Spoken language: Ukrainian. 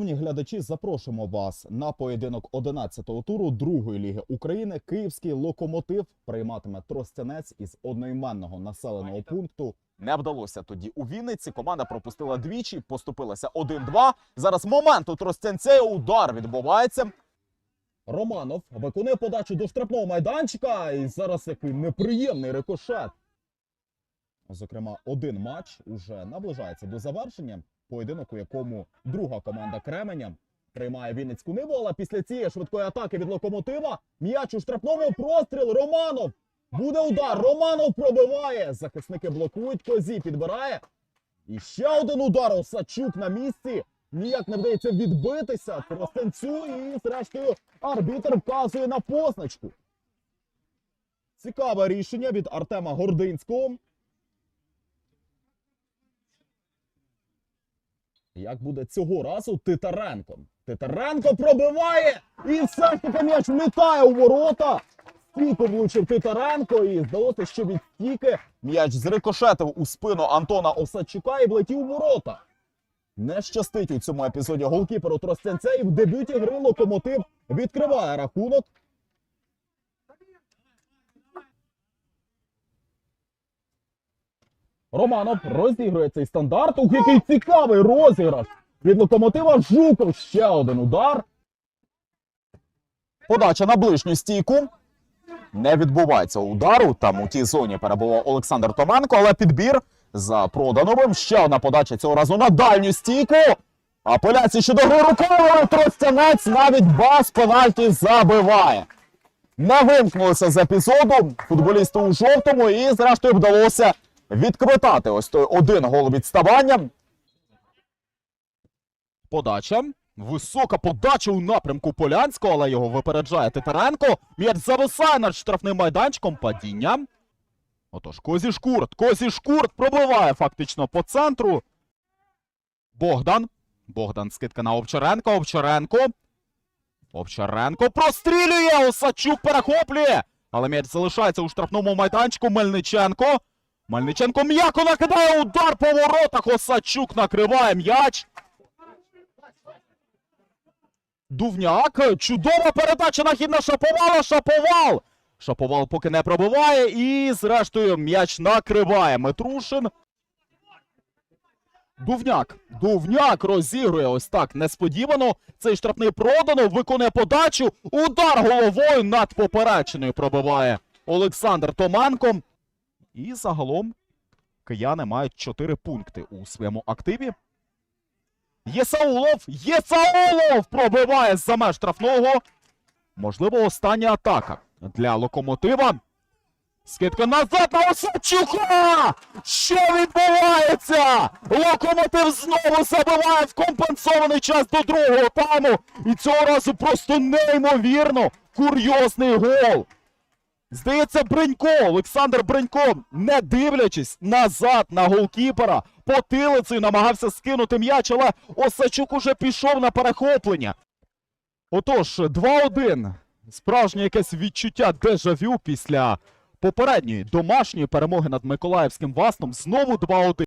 Шановні глядачі, запрошуємо вас на поєдинок 11-го туру другої ліги України. Київський локомотив прийматиме Тростянець із одноіменного населеного пункту. Не вдалося тоді у Вінниці. Команда пропустила двічі, поступилася 1-2. Зараз момент у Тростянця і удар відбувається. Романов виконує подачу до штрафного майданчика. І зараз який неприємний рикошет. Зокрема, один матч уже наближається до завершення. Поєдинок, у якому друга команда Кременя приймає Вінницьку Ниву, але після цієї швидкої атаки від локомотива м'яч у штрафному простріл. Романов буде удар. Романов пробиває. Захисники блокують. Козі підбирає. І ще один удар. Осачук на місці. Ніяк не вдається відбитися. Тростенцю і, зрештою, арбітр вказує на позначку. Цікаве рішення від Артема Гординського. Як буде цього разу Титаренко? Титаренко пробиває і все ж таки м'яч влітає у ворота. Стійко влучив Титаренко і здалося, що від стійки м'яч зрикошетив у спину Антона Осадчука і влетів у ворота. Не щастить у цьому епізоді голкіперу Тростянця і в дебюті гри локомотив відкриває рахунок. Романов розігрує цей стандарт. Ух, який цікавий розіграш від локомотива Жуков. Ще один удар. Подача на ближню стійку. Не відбувається удару. Там у тій зоні перебував Олександр Томенко, але підбір за Продановим. Ще одна подача цього разу на дальню стійку. Апеляції щодо гри рукою, Тростянець навіть бас пенальті забиває. Не вимкнулися з епізоду футболісти у жовтому, і зрештою вдалося відквитати ось той один гол відставання. Подача. Висока подача у напрямку Полянського, але його випереджає Титаренко. М'яч зависає над штрафним майданчиком. Падіння. Отож, Козі Шкурт. Козі Шкурт пробиває фактично по центру. Богдан. Богдан скидка на Овчаренко. Овчаренко. Овчаренко прострілює. Осачук перехоплює. Але м'яч залишається у штрафному майданчику. Мельниченко. Мельниченко м'яко накидає удар по воротах. Осачук накриває м'яч. Дувняк. Чудова передача на хід на Шаповала. Шаповал. Шаповал поки не пробиває. І, зрештою, м'яч накриває Митрушин. Дувняк. Дувняк розігрує ось так несподівано. Цей штрафний продано. Виконує подачу. Удар головою над попереченою пробиває Олександр Томанко. І загалом кияни мають 4 пункти у своєму активі. Єсаулов! Єсаулов пробиває з-за меж штрафного. Можливо, остання атака для локомотива. Скидка назад на Осадчука! Що відбувається? Локомотив знову забиває в компенсований час до другого тайму. І цього разу просто неймовірно курйозний гол. Здається, Бренько, Олександр Бренько, не дивлячись назад на голкіпера, потилицею намагався скинути м'яч, але Осачук уже пішов на перехоплення. Отож, 2-1. Справжнє якесь відчуття дежавю після попередньої домашньої перемоги над Миколаївським Васном. Знову 2-1.